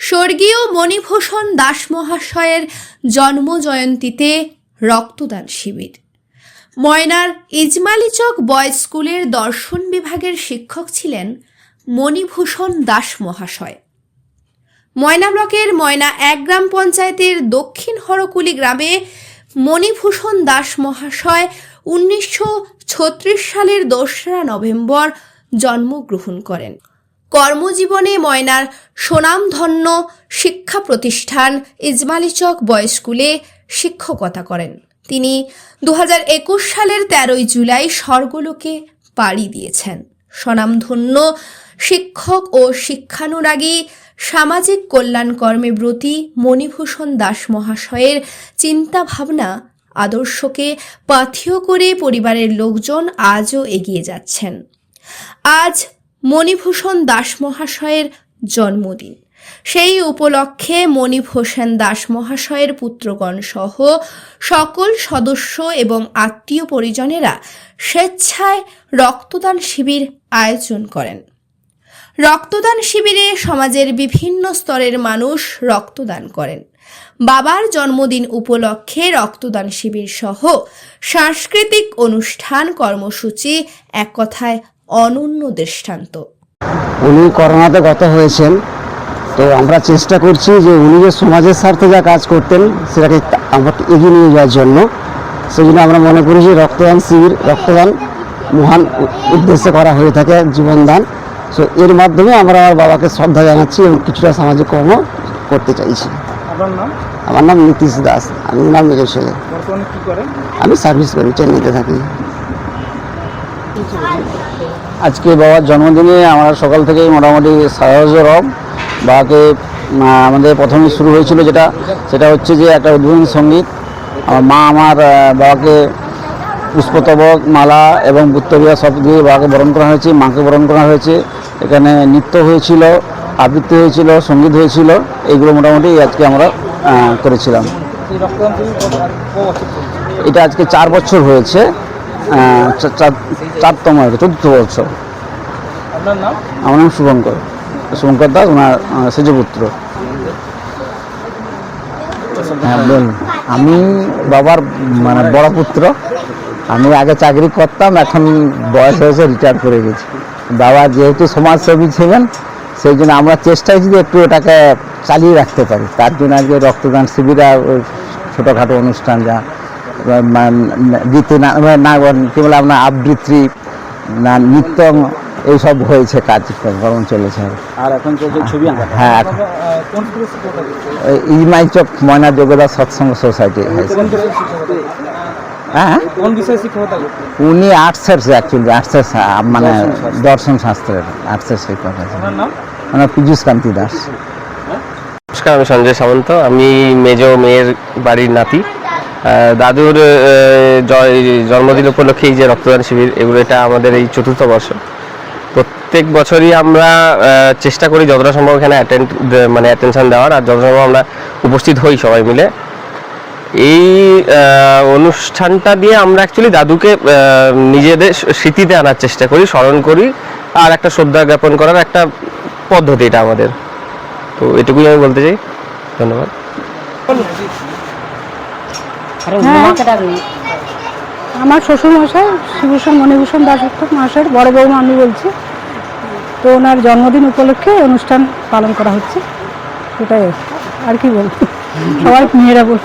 স্বর্গীয় মণিভূষণ দাস মহাশয়ের জন্ম জয়ন্তীতে রক্তদান শিবির। ময়নার ইজমালিচক বয়েজ স্কুলের দর্শন বিভাগের শিক্ষক ছিলেন মণিভূষণ দাস মহাশয় ময়না ব্লকের ময়না এক গ্রাম পঞ্চায়েতের দক্ষিণ হরকুলি গ্রামে মণিভূষণ দাস মহাশয় উনিশশো ছত্রিশ সালের দোসরা নভেম্বর জন্মগ্রহণ করেন। কর্মজীবনে ময়নার সুনামধন্য শিক্ষা প্রতিষ্ঠান ইজমালিচক বয় স্কুলে শিক্ষকতা করেন। তিনি দু হাজার একুশ সালের তেরোই জুলাই স্বর্গলোকে পাড়ি দিয়েছেন। স্বনামধন্য শিক্ষক ও শিক্ষানুরাগী, সামাজিক কল্যাণ কর্মে ব্রতী মণিভূষণ দাস মহাশয়ের চিন্তাভাবনা আদর্শকে পাথেয় করে পরিবারের লোকজন আজও এগিয়ে যাচ্ছেন। আজ মণিভূষণ দাস মহাশয়ের জন্মদিন। সেই উপলক্ষে মণিভূষণ দাস মহাশয়ের পুত্রগণ সহ সকল সদস্য এবং আত্মীয় পরিজনেরা স্বেচ্ছায় রক্তদান শিবির আয়োজন করেন। রক্তদান শিবিরে সমাজের বিভিন্ন স্তরের মানুষ রক্তদান করেন। বাবার জন্মদিন উপলক্ষে রক্তদান শিবির সহ সাংস্কৃতিক অনুষ্ঠান কর্মসূচি এক কথায় অনন্য দৃষ্টান্ত। উনি করোনাতে গত হয়েছেন তো আমরা চেষ্টা করছি যে উনি যে সমাজের স্বার্থে যা কাজ করতেন সেটাকে আমরা এগিয়ে নিয়ে যাওয়ার জন্য। সেই জন্য আমরা মনে করি যে রক্তদান শিবির রক্তদান মহান উ- উদ্দেশ্যে করা হয়ে থাকে জীবনদান। সো এর মাধ্যমে আমরা আমার বাবাকে শ্রদ্ধা জানাচ্ছি এবং কিছুটা সামাজিক কর্ম করতে চাইছি। আমার নাম নীতিশ দাস আমি নাম মেজর ছেলে। বর্তমানে কি করেন? আমি সার্ভিস করি চেন্নাইতে থাকি। আজকে বাবার জন্মদিনে আমরা সকাল থেকেই মোটামুটি সাহায্য রব। বাবাকে আমাদের প্রথমে শুরু হয়েছিল যেটা সেটা হচ্ছে যে একটা উদ্বোধনী সংগীত। আমার মা আমার বাবাকে পুষ্পতবক মালা এবং বুত্তবিয়া সব দিয়ে বাবাকে বরণ করা হয়েছে মাকে বরণ করা হয়েছে। এখানে নৃত্য হয়েছিল আবৃত্তি হয়েছিল সংগীত হয়েছিল এইগুলো মোটামুটি আজকে আমরা করেছিলাম। এটা আজকে চার বছর হয়েছে। চারতম আর চতুর্থ বছর আপনার নাম? আমার নাম শুভঙ্কর। শুভঙ্কর দাস ওনার সেজপুত্র হ্যাঁ বল। আমি বাবার মানে বড় পুত্র। আমি আগে চাকরি করতাম এখন বয়স হয়েছে রিটায়ার করে গেছি। বাবা যেহেতু সমাজসেবী ছিলেন সেই জন্য আমরা চেষ্টা যদি একটু এটাকে চালিয়ে রাখতে পারি। তার জন্য আজকে রক্তদান শিবির ছোটোখাটো অনুষ্ঠান যা গীতি না না কী বলে আপনার আবৃত্তি না নৃত্য এইসব হয়েছে কাজকর্ম চলেছে। আর এখন চলছে ছবি হ্যাঁ ইমাই চক ময়না যোগদা সৎসঙ্গ সোসাইটি? হ্যাঁ কোন বিষয়ে শিক্ষকতা করছেন উনি আর্টসের অ্যাকচুয়ালি আর্টসের মানে দর্শন শাস্ত্রের আর্টসের শিক্ষক ওনার পীযুষ কান্তি দাস। নমস্কার আমি সঞ্জয় সামন্ত। আমি মেজ মেয়ের বাড়ির নাতি। দাদুর জন্মদিন উপলক্ষে এই যে রক্তদান শিবির, এগুলো এটা আমাদের এই চতুর্থ বর্ষ। প্রত্যেক বছরই আমরা চেষ্টা করি যতটা সম্ভব এখানে অ্যাটেন্ড মানে অ্যাটেনশন দেওয়ার, আর যতটা সম্ভব আমরা উপস্থিত হই সবাই মিলে। এই অনুষ্ঠানটা দিয়ে আমরা অ্যাকচুয়ালি দাদুকে নিজেদের স্মৃতিতে আনার চেষ্টা করি, স্মরণ করি, আর একটা শ্রদ্ধা জ্ঞাপন করার একটা পদ্ধতি এটা আমাদের। তো এটুকুই আমি বলতে চাই। ধন্যবাদ। আমার শ্বশুর মশাই শিবভূষণ মণিভূষণ দাসত্ব মহাশয়ের বড় বৌমা আমি বলছি। তো ওনার জন্মদিন উপলক্ষে অনুষ্ঠান পালন করা হচ্ছে। সেটাই আর কি। বলব? সবাই মেয়েরা বল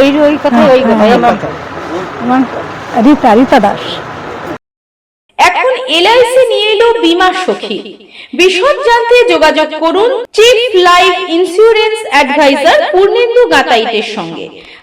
ওই ওই কথা ওই কথা আমার রীতা রীতা দাস। এখন এলআইসি নিয়ে এলো বীমা সখী। বিশদ জানতে যোগাযোগ করুন chief life insurance advisor Purnendu গাতাইতের সঙ্গে।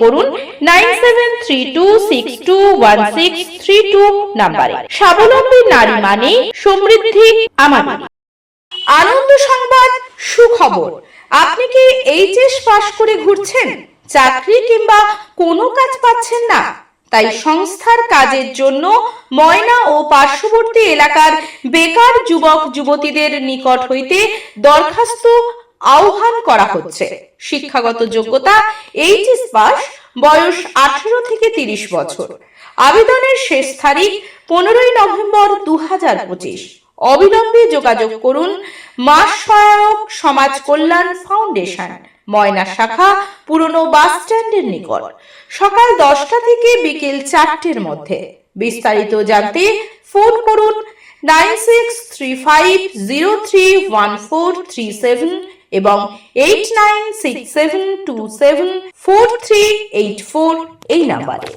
করুন নাম্বারে। স্বাবলম্বী নারী মানে সমৃদ্ধি আমাদের আনন্দ সংবাদ, সুখবর। আপনি কি এইচএস করে ঘুরছেন? চাকরি কিংবা কোনো কাজ পাচ্ছেন না? তাই সংস্থার কাজের জন্য ময়না ও পার্শ্ববর্তী এলাকার বেকার যুবক যুবতীদের নিকট হইতে দরখাস্ত আহ্বান করা হচ্ছে। শিক্ষাগত যোগ্যতা, এইচএস পাস, বয়স আঠারো থেকে তিরিশ বছর। আবেদনের শেষ তারিখ পনেরোই নভেম্বর দু হাজার পঁচিশ। অবিলম্বে যোগাযোগ করুন মাস সহায়ক সমাজ কল্যাণ ফাউন্ডেশন, ময়না শাখা, পুরনো বাস স্ট্যান্ডের নিকট। সকাল দশটা থেকে বিকেল চারটের মধ্যে। বিস্তারিত জানতে ফোন করুন nine six three five zero three one four three seven এবং eight nine six seven two seven four three eight four এই নাম্বারে।